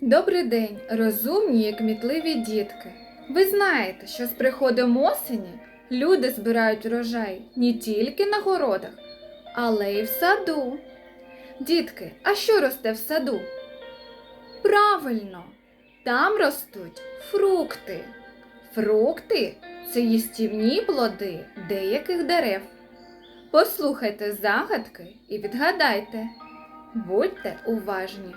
Добрий день, розумні і кмітливі дітки. Ви знаєте, що з приходом осені люди збирають урожай не тільки на городах, але й в саду. Дітки, а що росте в саду? Правильно, там ростуть фрукти. Фрукти це їстівні плоди деяких дерев. Послухайте загадки і відгадайте. Будьте уважні.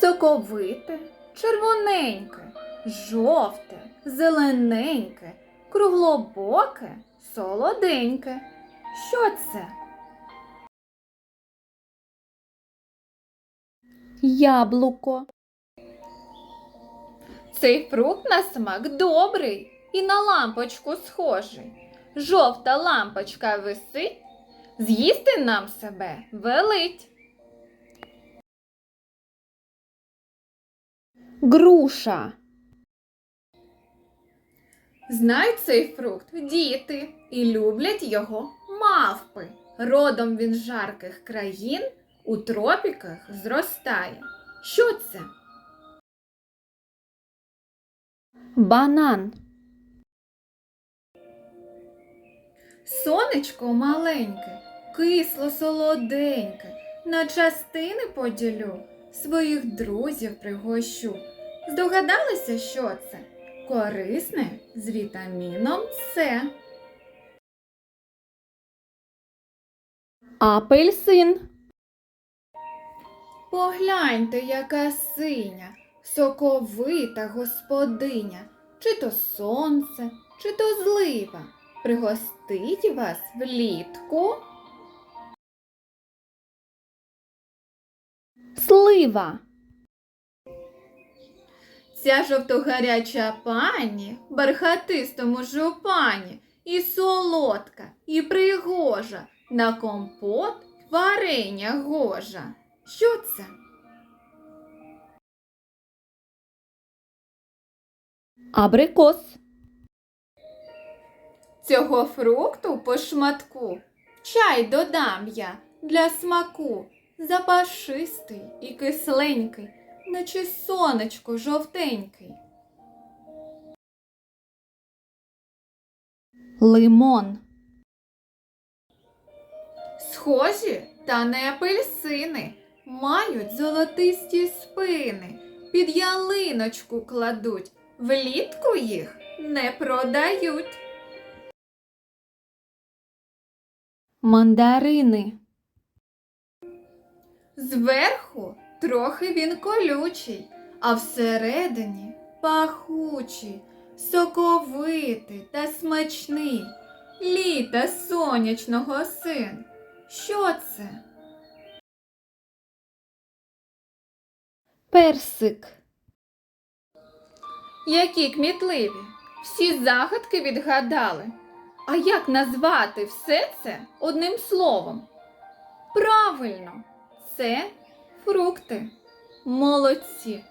Соковите, червоненьке, жовте, зелененьке, круглобоке, солоденьке. Що це? Яблуко. Цей фрукт на смак добрий і на лампочку схожий. Жовта лампочка висить, з'їсти нам себе велить. Груша. Знають цей фрукт діти і люблять його мавпи. Родом він з жарких країн у тропіках зростає. Що це? Банан. Сонечко маленьке, кисло солоденьке, на частини поділю, своїх друзів пригощу. Здогадалися, що це? Корисне з вітаміном С. Апельсин. Погляньте, яка синя, соковита господиня, чи то сонце, чи то злива. Пригостить вас влітку. Слива. Ця жовтогаряча пані бархатистому жупані і солодка, і пригожа, на компот варення гожа. Що це? Абрикос. Цього фрукту по шматку чай додам я для смаку. Запашистий і кисленький, наче сонечко жовтенький. Лимон. Схожі, та не апельсини, мають золотисті спини, під ялиночку кладуть, влітку їх не продають. Мандарини. Зверху трохи він колючий, а всередині пахучий, соковитий та смачний. Літа сонячного син. Що це? Персик. Які кмітливі. Всі загадки відгадали. А як назвати все це одним словом? Правильно, це фрукти. Молодці.